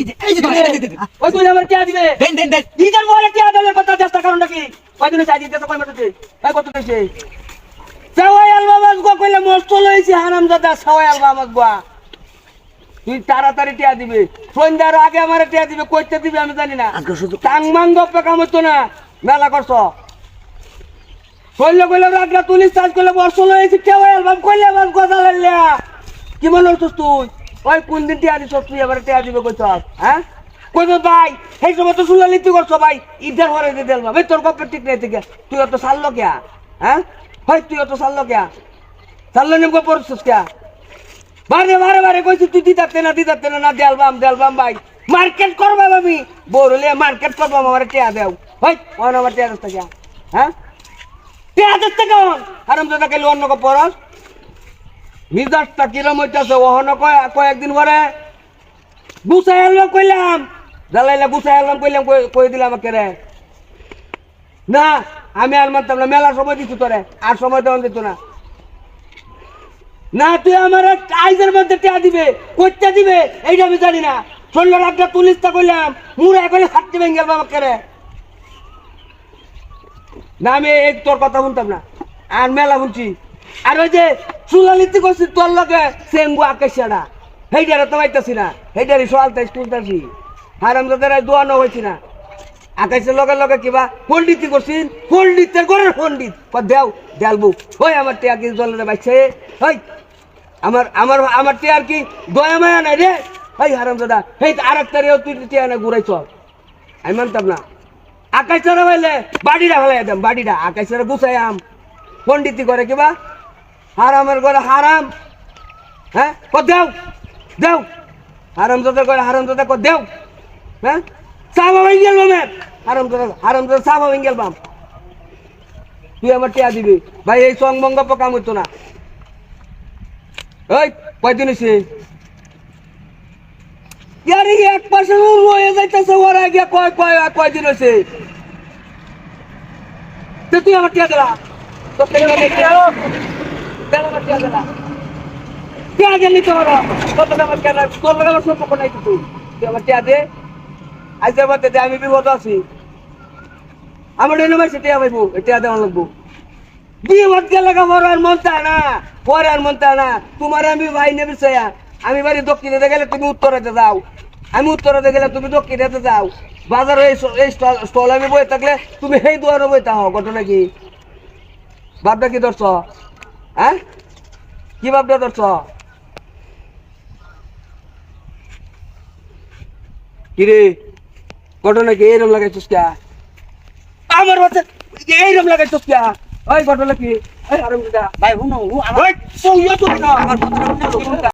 এই যে এই যে তোমার এই যে, এই যে, ওই তুই আমার টিয়া দিবে। দেন দেন দেন। নিজের বলে টিয়া দেবে কথা চেষ্টা কারণ নাকি? চাই দিতে কত গো কইলে মস্ত লইছি গো তুই তাড়াতাড়ি টিয়া দিবে। সন্ধ্যার আগে আমার টিয়া দিবে কইতে দিবে আমি জানি না। গপ্পে কাম হইতো না মেলা করছ। কইলে কইলে রাগলা তুলিস চাষ করলে বর্ষ লইছি কেউ অ্যালবাম কইলে কথা লাগলে কি মনে হচ্ছিস তুই? ওই কোন দিন টিয়া দিছ তুই এবার টিয়া দিবে কইছ হ্যাঁ কইছ ভাই, সেই সময় তো শুনলে তুই করছ, ভাই। ইদার ঘরে দিয়ে দিলাম এই তোর গপ্পে ঠিক নেই থেকে তুই অত সারলো কেয়া হ্যাঁ? হয় তুই অত সারলো কেয়া সারলো নেমকে পড়ছিস কেয়া বারে বারে বারে কইছি, তুই দিতাতে না দিতাতে না না, দেলবাম দেলবাম, ভাই। মার্কেট করবাম আমি। বড়লে মার্কেট করবাম আমার টিয়া দেও। হই ওন আমার টিয়া দস্তা গিয়া হ্যাঁ? টিয়া দস্তা কেমন আরাম দাদা কালি অন্য কো পরস মিজাজটা কিরম হইতাছে, ওহন কয় কয়েকদিন পরে? গুছাই আনলাম কইলাম। জ্বালাইলে গুছাই আনলাম কইলাম, কই- দিলাম রে? না, আমি আর মানতাম না, মেলার সময় দিচ্ছি তোরে, আর সময় দেওয়ান দিত না। না, তুই আমার আইজের মধ্যে টিয়া দিবে কইতে দিবে, এইটা আমি জানি না। শরীর রাতটা তুলিস তা কইলাম, মুড়ে করে হাঁটতে ভেঙে গেল আমাকে রে। না, আমি এই তোর কথা শুনতাম না। আর মেলা শুনছি আর ওই যে চুলালিতে করছি তোর লগে সেঙ্গু আকাশাটা সেইটারে তো পাইতাছি না সেইটারই সোয়ালতে স্কুলতাছি হারাম যাদের দোয়ানো হয়েছি না। আকাশের লগে লগে কিবা পণ্ডিতি করছিস পণ্ডিতের ঘরের পণ্ডিত। দেও দেলবু ওই আমার টিয়া কি জলের বাইছে? ওই, আমার আমার আমার টিয়ার কি দয়া মায়া নাই রে? ওই হারাম দাদা এই আর একটা রেও তুই টিয়া না ঘুরাইছ। আমি মানতাম না। আকাশ ছাড়া হইলে বাড়িটা ফেলাই দাম, বাড়িটা। আকাশ ছাড়া গুছাই আম। পণ্ডিতি করে কিবা হারামের ঘরে হারাম। হ্যাঁ? ক দেও দেও। হারাম দাদা করে হারাম দাদা ক দেও। হ্যাঁ? সাবা ভেঙে গেল ম্যাম হারাম দাদা হারাম দাদা সাবা ভেঙে গেল বাম। তুই আমার টিয়া দিবি। ভাই, এই সং বঙ্গ কাম হইতো না। ওই কয়দিন হয়েছে ইয়ারে এক পাশে রয়ে যাইতেছে, ওর আগে কয় কয়, কয়দিন হয়েছে তুই আমার টিয়া দিলা। তো তুই আমার আমি বিপদ আছি। আমার মাসে টিয়া পাইবো চায় চায় আমি ভাই নেবে চাইয়া আমি বাড়ি দক্ষিণে গেলে তুমি উত্তরেতে যাও। আমি উত্তরেতে গেলে তুমি দক্ষিণেতে যাও। বাজারে এই স্টল- আমি বই থাকলে তুমি সেই দুয়ারে বই থাকো, ঘটনা কি? ভাবটা কি ধরছ? হ্যাঁ? কি ভাবটা ধরছ কিরে ঘটনা কি এইরকম লাগাইছিস কে? আমার বাচ্চা এইরকম লাগাইছিস কে? ওই ঘটনা কি? এই আরাম ভাই শুনো আমার ওই তুইও তো না? আমার